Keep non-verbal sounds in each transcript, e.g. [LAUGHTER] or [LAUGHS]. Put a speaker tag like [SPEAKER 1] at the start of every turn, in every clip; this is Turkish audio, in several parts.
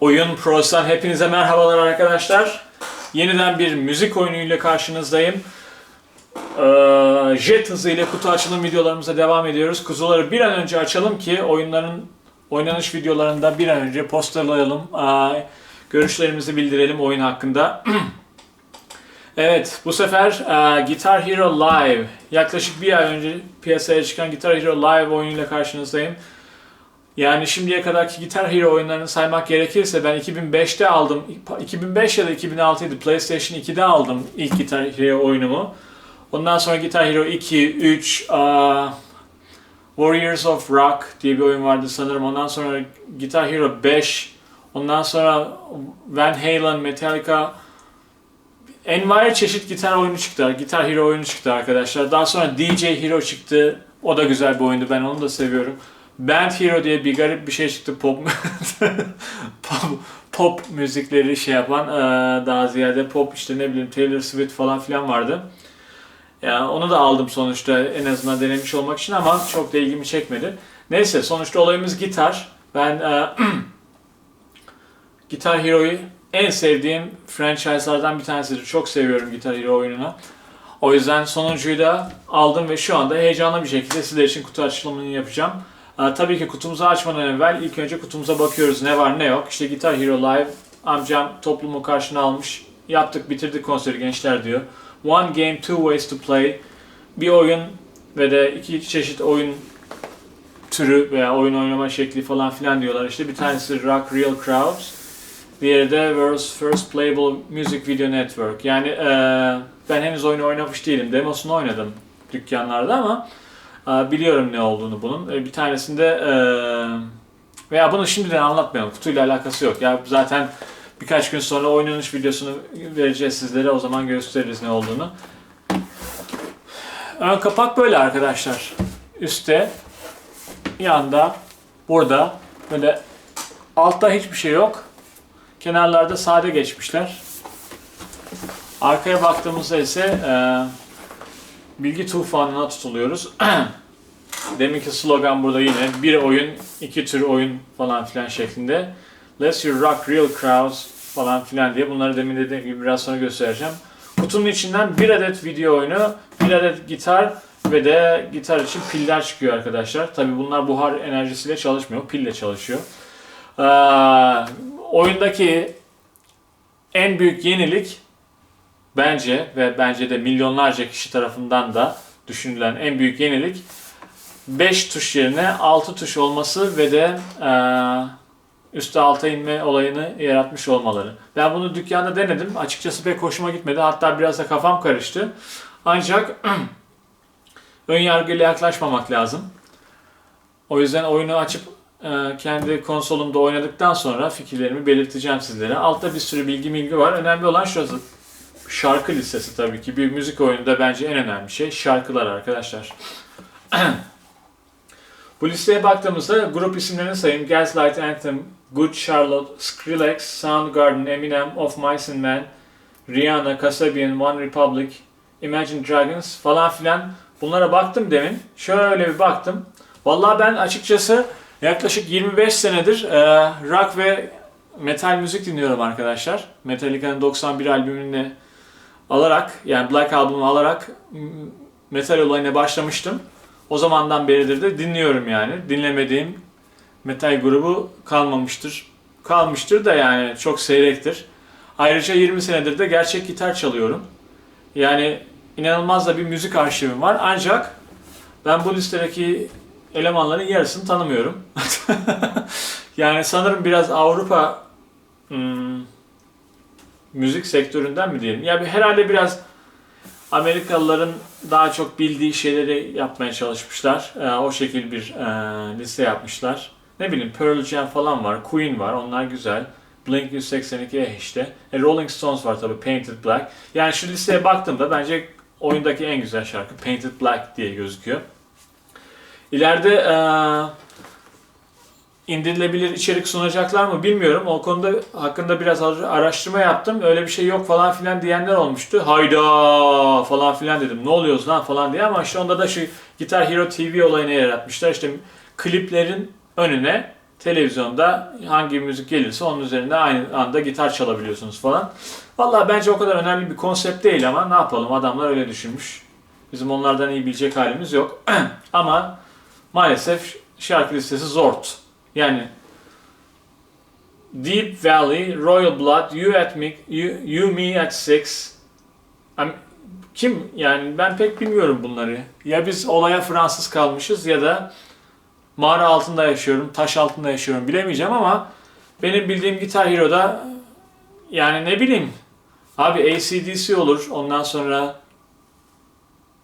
[SPEAKER 1] Oyun Pro'dan hepinize merhabalar arkadaşlar. Yeniden bir müzik oyunuyla karşınızdayım. Ee, jet hızıyla kutu açılım videolarımıza devam ediyoruz. Kuzuları bir an önce açalım ki oyunların oynanış videolarında bir an önce posterlayalım. Ee, görüşlerimizi bildirelim oyun hakkında. [CLEARS THROAT] evet bu sefer e, Guitar Hero Live yaklaşık bir ay önce piyasaya çıkan Guitar Hero Live oyunuyla karşınızdayım. Yani şimdiye kadarki Guitar Hero oyunlarını saymak gerekirse ben 2005'te aldım, 2005 ya da 2006 idi PlayStation 2'de aldım ilk Guitar Hero oyunumu. Ondan sonra Guitar Hero 2, 3, aa, Warriors of Rock diye bir oyun vardı sanırım. Ondan sonra Guitar Hero 5, ondan sonra Van Halen, Metallica, envai çeşit gitar oyunu çıktı. Guitar Hero oyunu çıktı arkadaşlar. Daha sonra DJ Hero çıktı. O da güzel bir oyundu. Ben onu da seviyorum. Band Hero diye bir garip bir şey çıktı pop [LAUGHS] pop, pop müzikleri şey yapan eee, daha ziyade pop işte ne bileyim Taylor Swift falan filan vardı. Yani onu da aldım sonuçta en azından denemiş olmak için ama çok da ilgimi çekmedi. Neyse sonuçta olayımız gitar. Ben [CLEARS THROAT] eee Guitar Hero'yu en sevdiğim franchise'lardan bir tanesidir. Çok seviyorum Guitar Hero oyununu. O yüzden sonuncuyu da aldım ve şu anda heyecanlı bir şekilde sizler için kutu açılımını yapacağım. Tabii ki kutumuzu açmadan evvel ilk önce kutumuza bakıyoruz ne var ne yok. İşte Guitar Hero Live amcam toplumu karşına almış. Yaptık bitirdik konseri gençler diyor. One game, two ways to play. Bir oyun ve de iki çeşit oyun türü veya oyun oynama şekli falan filan diyorlar. İşte bir tanesi Rock Real Crowds. Diğeri de World's First Playable Music Video Network. Yani eee, ben henüz oyunu oynamış değilim. Demosunu oynadım dükkanlarda ama biliyorum ne olduğunu bunun. E, Bir tanesinde eee, veya bunu şimdiden anlatmayalım. Kutuyla alakası yok. Ya zaten birkaç gün sonra oynanış videosunu vereceğiz sizlere. O zaman gösteririz ne olduğunu. Ön kapak böyle arkadaşlar. Üste, yanda, burada böyle altta hiçbir şey yok. Kenarlarda sade geçmişler. Arkaya baktığımızda ise e, bilgi tufanına tutuluyoruz. [CLEARS THROAT] Deminki slogan burada yine bir oyun, iki tür oyun falan filan şeklinde. Let's you rock real crowds falan filan diye bunları demin dediğim gibi biraz sonra göstereceğim. Kutunun içinden bir adet video oyunu, bir adet gitar ve de gitar için piller çıkıyor arkadaşlar. Tabi bunlar buhar enerjisiyle çalışmıyor, pille çalışıyor. Ee, oyundaki en büyük yenilik bence ve bence de milyonlarca kişi tarafından da düşünülen en büyük yenilik 5 tuş yerine 6 tuş olması ve de e, üstte alta inme olayını yaratmış olmaları. Ben bunu dükkanda denedim. Açıkçası pek hoşuma gitmedi. Hatta biraz da kafam karıştı. Ancak [CLEARS THROAT] ön yargıyla yaklaşmamak lazım. O yüzden oyunu açıp e, kendi konsolumda oynadıktan sonra fikirlerimi belirteceğim sizlere. Altta bir sürü bilgi bilgi var. Önemli olan şurası. Şarkı listesi tabii ki. Bir müzik oyununda bence en önemli şey şarkılar arkadaşlar. [CLEARS THROAT] Bu listeye baktığımızda grup isimlerini sayayım. Gaslight Anthem, Good Charlotte, Skrillex, Soundgarden, Eminem, Of Mice and Men, Rihanna, Kasabian, One Republic, Imagine Dragons falan filan. Bunlara baktım demin. Şöyle bir baktım. Vallahi ben açıkçası yaklaşık 25 senedir e, rock ve metal müzik dinliyorum arkadaşlar. Metallica'nın 91 albümünü alarak yani Black Album'u alarak metal olayına başlamıştım. O zamandan beridir de dinliyorum yani. Dinlemediğim metal grubu kalmamıştır. Kalmıştır da yani çok seyrektir. Ayrıca 20 senedir de gerçek gitar çalıyorum. Yani inanılmaz da bir müzik arşivim var. Ancak ben bu listedeki elemanların yarısını tanımıyorum. [LAUGHS] yani sanırım biraz Avrupa hmm, müzik sektöründen mi diyelim? Ya bir- herhalde biraz Amerikalıların daha çok bildiği şeyleri yapmaya çalışmışlar. Ee, o şekil bir e, liste yapmışlar. Ne bileyim Pearl Jam falan var, Queen var, onlar güzel. Blink 182 eh işte. E, Rolling Stones var tabii, Painted Black. Yani şu listeye baktığımda bence oyundaki en güzel şarkı Painted Black diye gözüküyor. İleride e, indirilebilir içerik sunacaklar mı bilmiyorum. O konuda hakkında biraz ar- araştırma yaptım. Öyle bir şey yok falan filan diyenler olmuştu. Hayda falan filan dedim. Ne oluyoruz lan falan diye ama işte onda da şu Guitar Hero TV olayını yaratmışlar. İşte kliplerin önüne televizyonda hangi müzik gelirse onun üzerinde aynı anda gitar çalabiliyorsunuz falan. Vallahi bence o kadar önemli bir konsept değil ama ne yapalım adamlar öyle düşünmüş. Bizim onlardan iyi bilecek halimiz yok. [CLEARS THROAT] ama maalesef şarkı listesi zort. Yani Deep Valley, Royal Blood, You at Me, You, you Me at Six. Am- Kim yani ben pek bilmiyorum bunları. Ya biz olaya Fransız kalmışız ya da mağara altında yaşıyorum, taş altında yaşıyorum bilemeyeceğim ama benim bildiğim Guitar Hero'da yani ne bileyim abi ACDC olur ondan sonra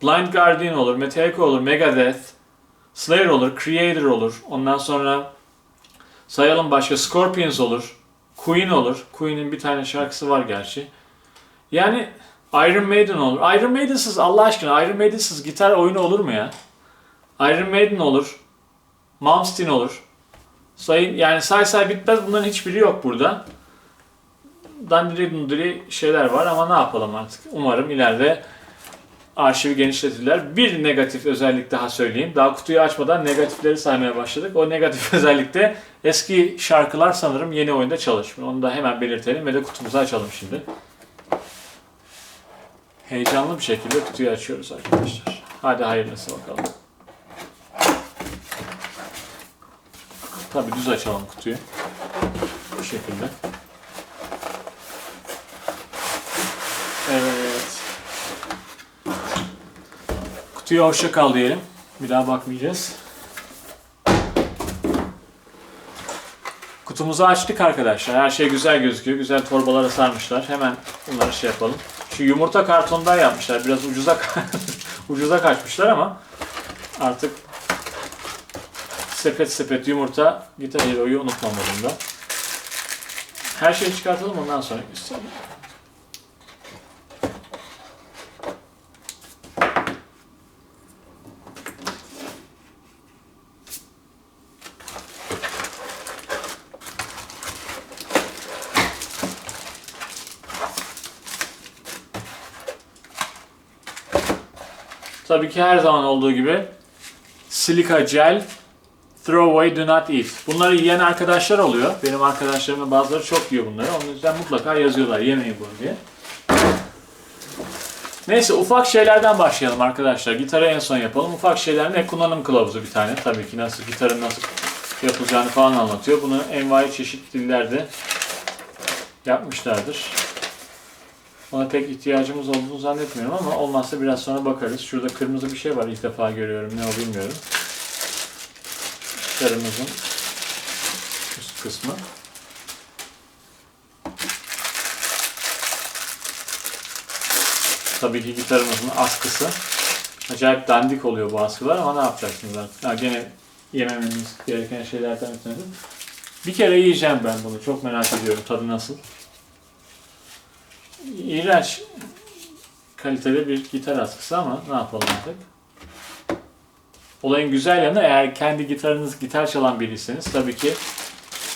[SPEAKER 1] Blind Guardian olur, Metallica olur, Megadeth, Slayer olur, Creator olur. Ondan sonra sayalım başka Scorpions olur, Queen olur. Queen'in bir tane şarkısı var gerçi. Yani Iron Maiden olur. Iron Maiden'sız Allah aşkına Iron Maiden'sız gitar oyunu olur mu ya? Iron Maiden olur. Malmsteen olur. Sayın yani say say bitmez bunların hiçbiri yok burada. Dandiri dundiri şeyler var ama ne yapalım artık. Umarım ileride arşivi genişletirler. Bir negatif özellik daha söyleyeyim. Daha kutuyu açmadan negatifleri saymaya başladık. O negatif [LAUGHS] özellikte eski şarkılar sanırım yeni oyunda çalışmıyor. Onu da hemen belirtelim ve de kutumuzu açalım şimdi. Heyecanlı bir şekilde kutuyu açıyoruz arkadaşlar. Hadi hayırlısı bakalım. Tabi düz açalım kutuyu. Bu şekilde. Evet. Kutuya hoşça kal diyelim. Bir daha bakmayacağız. Kutumuzu açtık arkadaşlar. Her şey güzel gözüküyor. Güzel torbalara sarmışlar. Hemen bunları şey yapalım. Şu yumurta kartondan yapmışlar. Biraz ucuza [LAUGHS] ucuza kaçmışlar ama artık sepet sepet yumurta Guitar Hero'yu unutma modunda. Her şeyi çıkartalım ondan sonra göstereyim. Tabii ki her zaman olduğu gibi Silica Gel Throw away, do not eat. Bunları yiyen arkadaşlar oluyor. Benim arkadaşlarımın bazıları çok yiyor bunları. Onun yüzden mutlaka yazıyorlar yemeyin bunu diye. Neyse ufak şeylerden başlayalım arkadaşlar. Gitarı en son yapalım. Ufak şeyler ne? Kullanım kılavuzu bir tane. Tabii ki nasıl gitarın nasıl yapılacağını falan anlatıyor. Bunu envai çeşit dillerde yapmışlardır. Ona pek ihtiyacımız olduğunu zannetmiyorum ama olmazsa biraz sonra bakarız. Şurada kırmızı bir şey var ilk defa görüyorum. Ne o bilmiyorum. Gitarımızın üst kısmı. Tabii ki gitarımızın askısı. Acayip dandik oluyor bu askılar ama ne yapacaksınız artık? Ha, gene yemememiz gereken şeylerden bir tanesi. Bir kere yiyeceğim ben bunu. Çok merak ediyorum tadı nasıl. İğrenç kaliteli bir gitar askısı ama ne yapalım artık. Olayın güzel yanı eğer kendi gitarınız gitar çalan biriyseniz tabii ki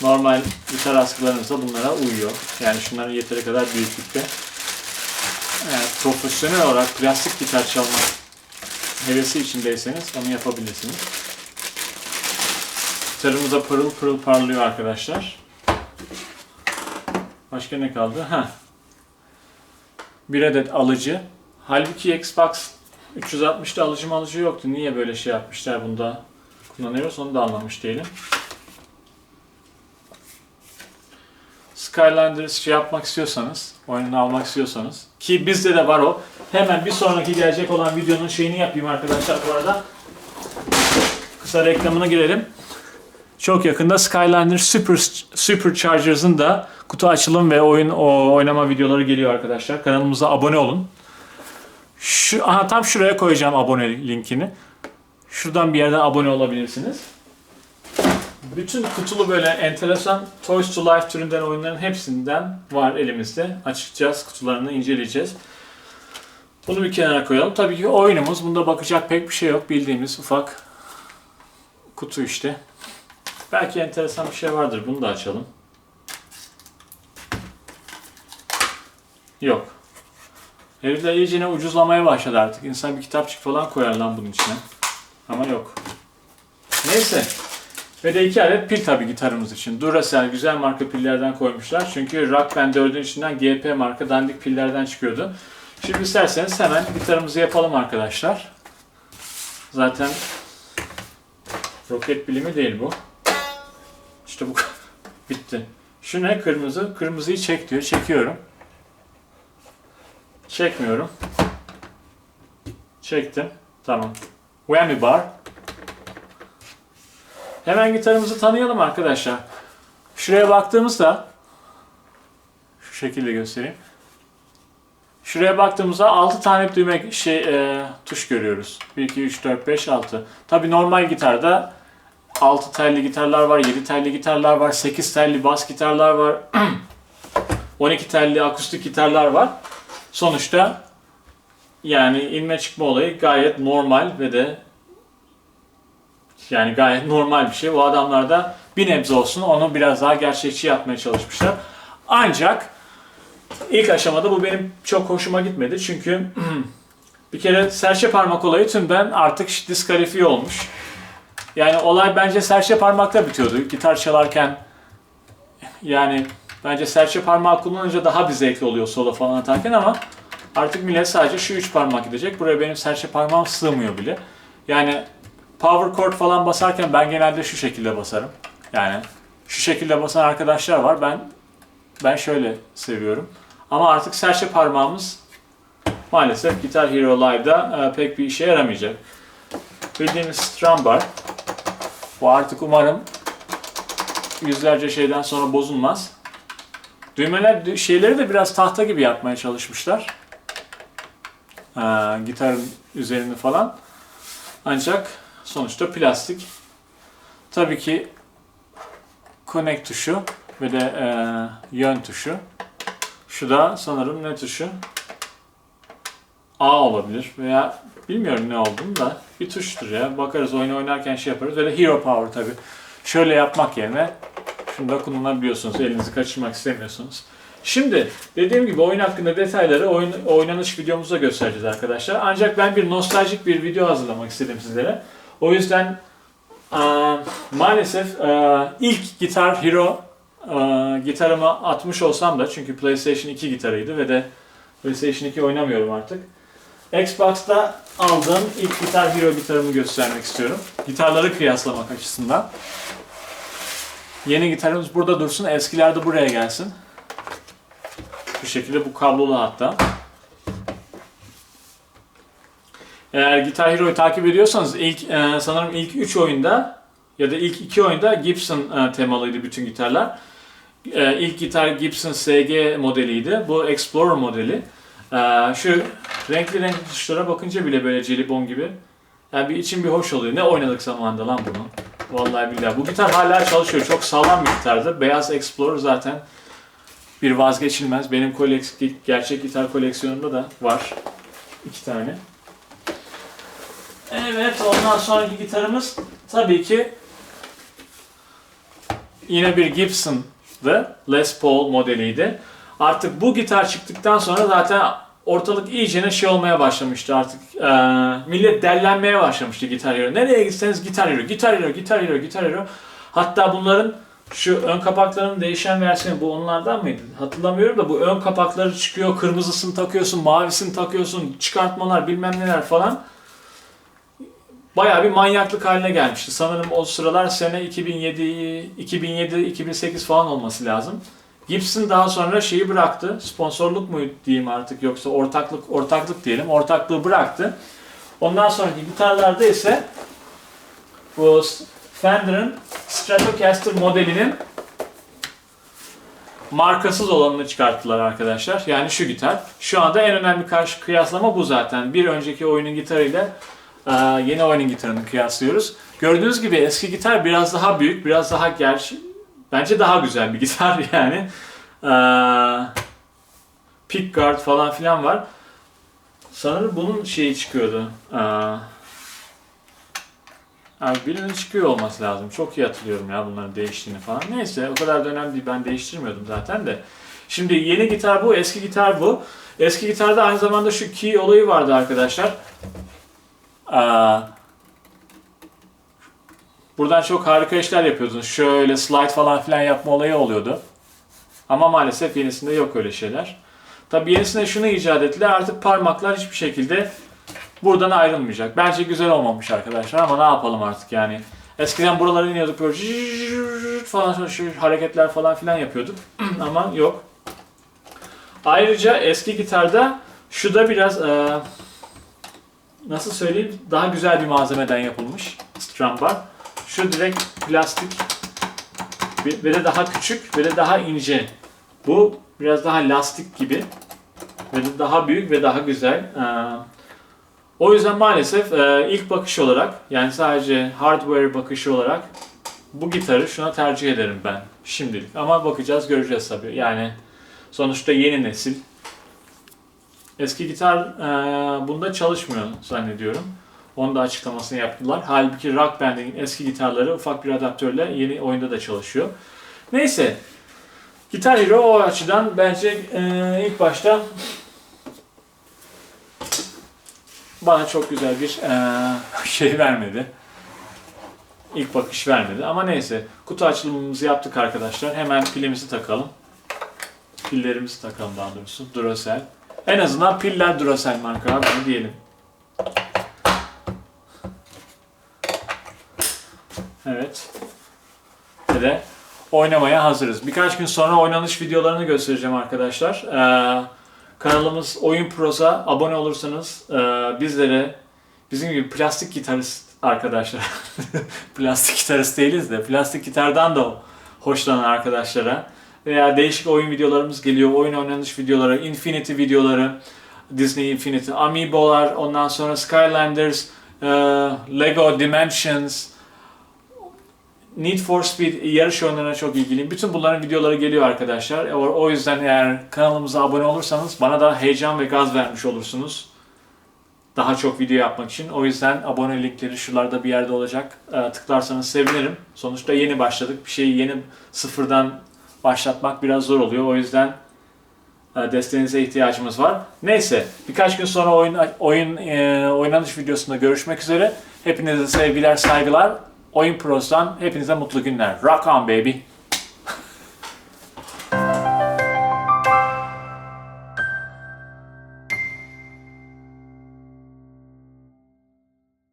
[SPEAKER 1] normal gitar askılarınız da bunlara uyuyor. Yani şunların yeteri kadar büyüklükte. Eğer profesyonel olarak plastik gitar çalma hevesi içindeyseniz onu yapabilirsiniz. Gitarımız da pırıl pırıl parlıyor arkadaşlar. Başka ne kaldı? Ha. Bir adet alıcı. Halbuki Xbox 360'da alıcı alıcı yoktu. Niye böyle şey yapmışlar bunda kullanıyoruz onu da anlamış değilim. Skylanders şey yapmak istiyorsanız, oyununu almak istiyorsanız ki bizde de var o. Hemen bir sonraki gelecek olan videonun şeyini yapayım arkadaşlar bu arada. Kısa reklamına girelim. Çok yakında Skylanders Super Superchargers'ın da kutu açılım ve oyun o, oynama videoları geliyor arkadaşlar. Kanalımıza abone olun. Şu, aha tam şuraya koyacağım abone linkini. Şuradan bir yerden abone olabilirsiniz. Bütün kutulu böyle enteresan Toys to Life türünden oyunların hepsinden var elimizde. Açacağız, kutularını inceleyeceğiz. Bunu bir kenara koyalım. Tabii ki oyunumuz. Bunda bakacak pek bir şey yok. Bildiğimiz ufak kutu işte. Belki enteresan bir şey vardır. Bunu da açalım. Yok. Herifler iyicene ucuzlamaya başladı artık. İnsan bir kitapçık falan koyar lan bunun içine. Ama yok. Neyse. Ve de iki adet pil tabi gitarımız için. Duracell güzel marka pillerden koymuşlar. Çünkü Rock Band 4'ün içinden GP marka dandik pillerden çıkıyordu. Şimdi isterseniz hemen gitarımızı yapalım arkadaşlar. Zaten roket bilimi değil bu. İşte bu [LAUGHS] bitti. Şu ne? Kırmızı. Kırmızıyı çek diyor. Çekiyorum. Çekmiyorum. Çektim. Tamam. Whammy bar. Hemen gitarımızı tanıyalım arkadaşlar. Şuraya baktığımızda şu şekilde göstereyim. Şuraya baktığımızda 6 tane düğme şey e, tuş görüyoruz. 1 2 3 4 5 6. Tabii normal gitarda 6 telli gitarlar var, 7 telli gitarlar var, 8 telli bas gitarlar var. [CLEARS THROAT] 12 telli akustik gitarlar var. Sonuçta yani inme çıkma olayı gayet normal ve de yani gayet normal bir şey. Bu adamlar da bir nebze olsun onu biraz daha gerçekçi yapmaya çalışmışlar. Ancak ilk aşamada bu benim çok hoşuma gitmedi. Çünkü [CLEARS THROAT] bir kere serçe parmak olayı tümden artık diskalifiye olmuş. Yani olay bence serçe parmakta bitiyordu. Gitar çalarken yani bence serçe parmağı kullanınca daha bir zevkli oluyor solo falan atarken ama artık millet sadece şu üç parmak gidecek. Buraya benim serçe parmağım sığmıyor bile. Yani power chord falan basarken ben genelde şu şekilde basarım. Yani şu şekilde basan arkadaşlar var. Ben ben şöyle seviyorum. Ama artık serçe parmağımız maalesef Guitar Hero Live'da e, pek bir işe yaramayacak. Bildiğiniz strum bar. Bu artık umarım yüzlerce şeyden sonra bozulmaz. Düğmeler şeyleri de biraz tahta gibi yapmaya çalışmışlar. Ee, gitarın üzerini falan. Ancak sonuçta plastik. Tabii ki connect tuşu ve de e, yön tuşu. Şu da sanırım ne tuşu? A olabilir veya bilmiyorum ne olduğunu da bir tuştur ya. Bakarız oyun oynarken şey yaparız. De Hero Power tabi. Şöyle yapmak yerine şunu da kullanabiliyorsunuz. Elinizi kaçırmak istemiyorsunuz. Şimdi dediğim gibi oyun hakkında detayları oyun, oynanış videomuzda göstereceğiz arkadaşlar. Ancak ben bir nostaljik bir video hazırlamak istedim sizlere. O yüzden e, maalesef e, ilk Gitar Hero e, gitarımı atmış olsam da çünkü PlayStation 2 gitarıydı ve de PlayStation 2 oynamıyorum artık. Xbox'ta aldığım ilk Guitar Hero gitarımı göstermek istiyorum. Gitarları kıyaslamak açısından. Yeni gitarımız burada dursun, eskiler de buraya gelsin. Bu şekilde bu kablolu hatta. Eğer Guitar Hero'yu takip ediyorsanız ilk e, sanırım ilk 3 oyunda ya da ilk 2 oyunda Gibson e, temalıydı bütün gitarlar. E, ilk gitar Gibson SG modeliydi. Bu Explorer modeli. E, şu renkli renkli tuşlara bakınca bile böyle jelibon gibi. Yani bir için bir hoş oluyor. Ne oynadık zamanında lan bunu? Vallahi billahi. Bu gitar hala çalışıyor. Çok sağlam bir gitardı. Beyaz Explorer zaten bir vazgeçilmez. Benim koleks- gerçek gitar koleksiyonumda da var. iki tane. Evet, ondan sonraki gitarımız tabii ki yine bir Gibson'dı. Les Paul modeliydi. Artık bu gitar çıktıktan sonra zaten ortalık iyicene şey olmaya başlamıştı artık. E, millet dellenmeye başlamıştı Gitar Hero. Nereye gitseniz Gitar Hero, Gitar Hero, Gitar Hero, Gitar Hero. Hatta bunların şu ön kapaklarının değişen versiyonu bu onlardan mıydı? Hatırlamıyorum da bu ön kapakları çıkıyor, kırmızısını takıyorsun, mavisini takıyorsun, çıkartmalar bilmem neler falan. Bayağı bir manyaklık haline gelmişti. Sanırım o sıralar sene 2007 2007 2008 falan olması lazım. Gibson daha sonra şeyi bıraktı. Sponsorluk mu diyeyim artık yoksa ortaklık ortaklık diyelim. Ortaklığı bıraktı. Ondan sonraki gitarlarda ise bu Fender'ın Stratocaster modelinin markasız olanını çıkarttılar arkadaşlar. Yani şu gitar. Şu anda en önemli karşı kıyaslama bu zaten. Bir önceki oyunun gitarıyla e, yeni oyunun gitarını kıyaslıyoruz. Gördüğünüz gibi eski gitar biraz daha büyük, biraz daha gerçi bence daha güzel bir gitar [LAUGHS] yani. E, pickguard falan filan var. Sanırım bunun şeyi çıkıyordu. E, Abi birinin çıkıyor olması lazım. Çok iyi hatırlıyorum ya bunların değiştiğini falan. Neyse o kadar da önemli değil. Ben değiştirmiyordum zaten de. Şimdi yeni gitar bu, eski gitar bu. Eski gitarda aynı zamanda şu key olayı vardı arkadaşlar. Aa, Buradan çok harika işler yapıyordunuz. Şöyle slide falan filan yapma olayı oluyordu. Ama maalesef yenisinde yok öyle şeyler. Tabii yenisinde şunu icat ettiler. Artık parmaklar hiçbir şekilde buradan ayrılmayacak. Bence güzel olmamış arkadaşlar ama ne yapalım artık yani. Eskiden buralara iniyorduk böyle falan şu hareketler falan filan yapıyorduk. ama yok. Ayrıca eski gitarda şu da biraz eee, nasıl söyleyeyim daha güzel bir malzemeden yapılmış strum bar. Şu direkt plastik de daha küçük de daha ince. Bu biraz daha lastik gibi de daha büyük ve daha güzel. Ee, o yüzden maalesef e, ilk bakış olarak yani sadece hardware bakışı olarak bu gitarı şuna tercih ederim ben şimdilik. Ama bakacağız göreceğiz tabii. Yani sonuçta yeni nesil. Eski gitar e, bunda çalışmıyor zannediyorum. Onun da açıklamasını yaptılar. Halbuki Rock Band'in eski gitarları ufak bir adaptörle yeni oyunda da çalışıyor. Neyse. Guitar Hero o açıdan bence e, ilk başta bana çok güzel bir e, [LAUGHS] şey vermedi. İlk bakış vermedi. Ama neyse. Kutu açılımımızı yaptık arkadaşlar. Hemen pilimizi takalım. Pillerimizi takalım daha doğrusu. Duracell. En azından piller Duracell marka bunu diyelim. Evet. Ve de oynamaya hazırız. Birkaç gün sonra oynanış videolarını göstereceğim arkadaşlar. Ee, kanalımız Oyun Pro'sa abone olursanız e, bizlere bizim gibi plastik gitarist arkadaşlar [LAUGHS] plastik gitarist değiliz de plastik gitardan da hoşlanan arkadaşlara veya değişik oyun videolarımız geliyor. Oyun oynanış videoları, Infinity videoları, Disney Infinity, Amiibo'lar, ondan sonra Skylanders, e, Lego Dimensions, Need for Speed yarış oyunlarına çok ilgiliyim. Bütün bunların videoları geliyor arkadaşlar. O, o yüzden eğer kanalımıza abone olursanız bana da heyecan ve gaz vermiş olursunuz. Daha çok video yapmak için. O yüzden abone linkleri şuralarda bir yerde olacak. Ee, tıklarsanız sevinirim. Sonuçta yeni başladık. Bir şeyi yeni sıfırdan başlatmak biraz zor oluyor. O yüzden e, desteğinize ihtiyacımız var. Neyse birkaç gün sonra oyun oyun e, oynanış videosunda görüşmek üzere. Hepinize sevgiler, saygılar. Oyun Pro'dan hepinize mutlu günler. Rock on baby.